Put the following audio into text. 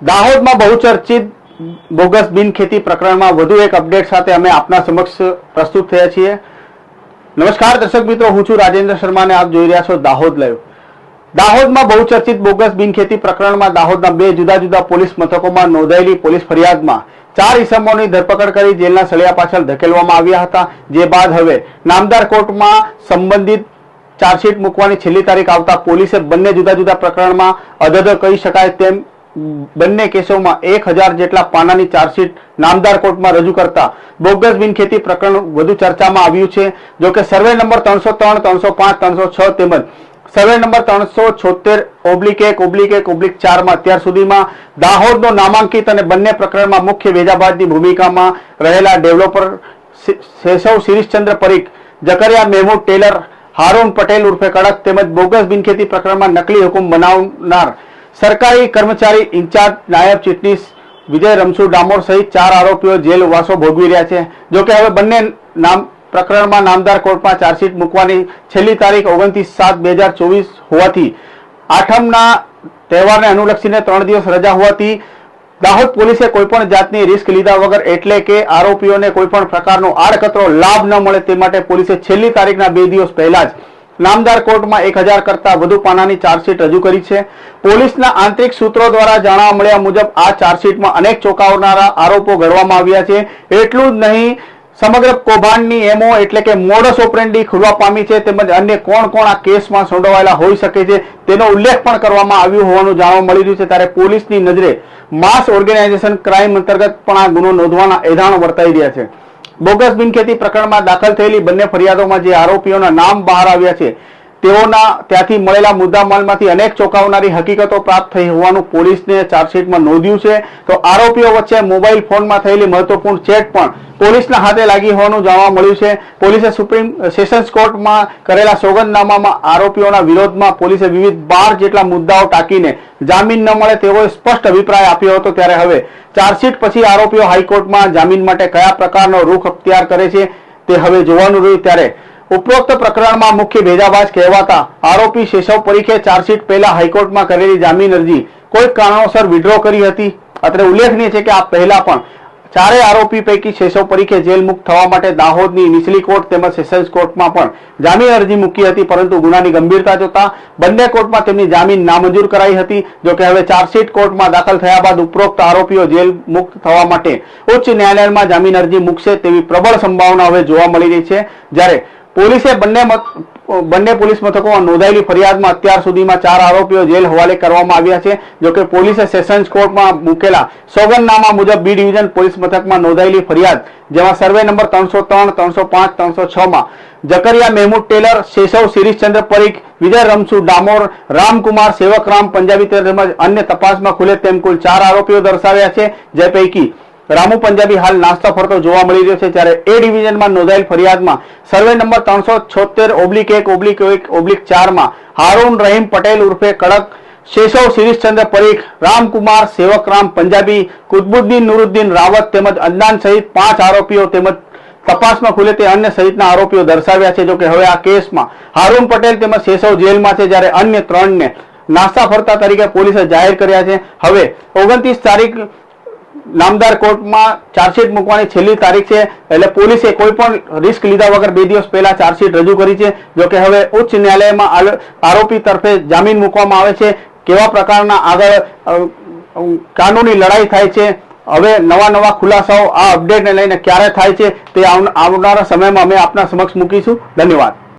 દાહોદમાં બહુચર્ચિત બોગસ બિન ખેતી પ્રકરણમાં વધુ એક અપડેટ સાથે અમે આપના સમક્ષ પ્રસ્તુત થયા છીએ. નમસ્કાર દર્શક મિત્રો, હું છું રાજેન્દ્ર શર્મા અને આપ જોઈ રહ્યા છો દાહોદ લાઈવ. દાહોદમાં બહુચર્ચિત બોગસ બિનખેતી પ્રકરણમાં દાહોદના બે જુદા જુદા પોલીસ મથકોમાં નોંધાયેલી પોલીસ ફરિયાદમાં ચાર ઇસમોની ધરપકડ કરી જેલના સળિયા પાછળ ધકેલવામાં આવ્યા હતા. જે બાદ હવે નામદાર કોર્ટમાં સંબંધિત ચાર્જશીટ મૂકવાની છેલ્લી તારીખ આવતા પોલીસે બંને જુદા જુદા પ્રકરણમાં અધધ કહી શકાય તેમ બંને કેસોમાં એક હજાર જેટલા પાનાની ચાર્જશીટ નામદાર કોર્ટમાં રજૂ કરતા બોગસ બિનખેતી પ્રકરણ વધુ ચર્ચામાં આવ્યું છે. જો કે સર્વે નંબર ત્રણસો ત્રણ, ત્રણસો પાંચ, ત્રણસો છ તેમજ સર્વે નંબર ત્રણસો છોતેર ઓબ્લિક એક ઓબ્લિક એક, ઓબ્લિક ચારમાં અત્યાર સુધીમાં દાહોદનો નામાંકિત અને બંને પ્રકરણમાં મુખ્ય વેજાબાદની ભૂમિકામાં રહેલા ડેવલપર શેષવ શિરીષચંદ્ર પરીખ, જકરિયા મેહમૂદ ટેલર, હારૂન પટેલ ઉર્ફે કડક તેમજ બોગસ બિનખેતી પ્રકરણમાં નકલી હુકમ બનાવનાર સરકારી કર્મચારી ઇન્ચાર્જ નાયબ ચીટનીસ વિજય રમસુ ડામોર સહિત ચાર આરોપીઓ જેલ વાસો ભોગવી રહ્યા છે. જોકે હવે બંને નામ પ્રકરણમાં નામદાર કોર્ટમાં ચાર્જશીટ મૂકવાની છેલ્લી તારીખ ઓગણત્રીસ સાત બે હજાર ચોવીસ હોવાથી આઠમના તહેવારને અનુલક્ષીને ત્રણ દિવસ રજા હોવાથી દાહોદ પોલીસે કોઈપણ જાતની રિસ્ક લીધા વગર એટલે કે આરોપીઓને કોઈપણ પ્રકારનો આડકતરો લાભ ન મળે તે માટે પોલીસે છેલ્લી તારીખના બે દિવસ પહેલા જ નામદાર કોર્ટમાં એક હજાર કરતા વધુ પાનાની ચાર્જશીટ રજૂ કરી છે. પોલીસના આંતરિક સૂત્રો દ્વારા જાણવા મળ્યા મુજબ આ ચાર્જશીટમાં અનેક ચોંકાવનારા આરોપો ઘડવામાં આવ્યા છે. એટલું જ નહીં, સમગ્ર કૌભાંડની એમઓ એટલે કે મોડસ ઓપરેન્ડી ખુલવા પામી છે તેમજ અન્ય કોણ કોણ આ કેસમાં સંડોવાયેલા હોઈ શકે છે તેનો ઉલ્લેખ પણ કરવામાં આવ્યો હોવાનું જાણવા મળી રહ્યું છે. ત્યારે પોલીસની નજરે માસ ઓર્ગેનાઇઝેશન ક્રાઇમ અંતર્ગત પણ આ ગુનો નોંધવાના એધાણ વર્તાઈ રહ્યા છે. બોગસ બિનખેતી પ્રકરણમાં દાખલ થયેલી બંને ફરિયાદોમાં જે આરોપીઓના નામ બહાર આવ્યા છે તેઓના ત્યાંથી મળેલા મુદ્દામાલમાંથી અનેક ચોંકાવનારી હકીકતો પ્રાપ્ત થઈ હોવાનું પોલીસને ચાર્જશીટમાં નોંધ્યું છે. તો આરોપીઓ વચ્ચે મોબાઈલ ફોનમાં થયેલી મહત્વપૂર્ણ ચેટ પણ પોલીસના હાથે લાગી હોવાનું જાણવા મળ્યું છે. પોલીસે સુપ્રીમ સેશન્સ કોર્ટમાં કરેલા સોગંદનામામાં આરોપીઓના વિરોધમાં પોલીસે વિવિધ બાર જેટલા મુદ્દાઓ ટાંકીને જામીન ન મળે તેવો સ્પષ્ટ અભિપ્રાય આપ્યો હતો ત્યારે હવે ચાર્જશીટ પછી આરોપીઓ હાઈકોર્ટમાં જામીન માટે કયા પ્રકારનો રૂખ અખ્તિયાર કરે છે તે હવે જોવાનું રહ્યું. ત્યારે ઉપરોક્ત પ્રકરણમાં મુખ્ય ભેદાભાસ કહેવાતા આરોપી શેષવ પરીખે ચાર્જશીટ પહેલા હાઈકોર્ટમાં કરેલી જામીન અરજી કોઈ કારણોસર વિડ્રો કરી હતી. અત્રે ઉલ્લેખનીય છે કે આ પહેલા પણ ચારે આરોપી પૈકી શેષવ પરીખે જેલ મુક્ત થવા માટે દાહોદની નીચલી કોર્ટ તેમજ સેશન્સ કોર્ટમાં પણ જામીન અરજી મૂકી હતી, પરંતુ ગુનાની ગંભીરતા જોતા બંને કોર્ટમાં તેમની જામીન નામંજૂર કરાઈ હતી જોકે હવે ચાર્જશીટ કોર્ટમાં દાખલ થયા બાદ ઉપરોક્ત આરોપીઓ જેલ મુક્ત થવા માટે ઉચ્ચ ન્યાયાલયમાં જામીન અરજી મૂકશે તેવી પ્રબળ સંભાવના હવે જોવા મળી રહી છે. જ્યારે પોલીસે બંને બંને પોલીસ મથકોમાં નોંધાયેલી ફરિયાદમાં અત્યાર સુધીમાં ચાર આરોપીઓ જેલ હવાલે કરવામાં આવ્યા છે જોકે પોલીસે સેશન્સ કોર્ટમાં મૂકેલા સોગંદનામા મુજબ બી ડિવિઝન પોલીસ મથકમાં નોંધાયેલી ફરિયાદ, જેમાં સર્વે નંબર ત્રણસો ત્રણ, ત્રણસો પાંચ, ત્રણસો છ માં જકરિયા મેહમુદ ટેલર, શેષવ શિરીષચંદ્ર પરીખ, વિજય રમસુ ડામોર, રામકુમાર સેવકરામ પંજાબી તેમજ અન્ય તપાસમાં ખુલે તેમ કુલ ચાર આરોપીઓ દર્શાવ્યા છે, જે પૈકી રામુ પંજાબી હાલ નાસ્તા ફરતો જોવા મળી રહ્યો છે જ્યારે એ ડિવિઝનમાં નોંધાયેલ ફરિયાદમાં સર્વે નંબર ત્રણસો છોતેર ઓબ્લિક એક ઓબ્લિક એક, ઓબ્લિક ચારમાં હારૂન રહીમ પટેલ ઉર્ફે કડક શેષવ શિરીષચંદ્ર પરીખ, રામકુમાર સેવકરામ પંજાબી, કુતબુદ્દીન નુરુદ્દીન રાવત તેમજ અદનાન સહિત પાંચ આરોપીઓ તેમજ તપાસમાં ખુલે તે અન્ય સહિતના આરોપીઓ દર્શાવ્યા છે. જોકે હવે આ કેસમાં હારૂન પટેલ તેમજ શેષવ જેલમાં છે જ્યારે અન્ય ત્રણને નાસ્તા ફરતા તરીકે પોલીસે જાહેર કર્યા છે. હવે ઓગણત્રીસ તારીખ નામદાર કોર્ટમાં ચાર્જશીટ મૂકવાની છેલ્લી તારીખ છે. એટલે પોલીસે કોઈ પણ રિસ્ક લીધા વગર બે દિવસ પહેલા ચાર્જશીટ રજૂ કરી છે. જો કે હવે ઉચ્ચ ન્યાયાલયમાં આરોપી તરફે જામીન મૂકવામાં આવે છે. કેવા પ્રકારના આગળ કાનૂની લડાઈ થાય છે? હવે નવા નવા ખુલાસાઓ આ અપડેટને લઈને ક્યારે થાય છે? તે આવનારા સમયમાં અમે આપના સમક્ષ મૂકીશું. ધન્યવાદ.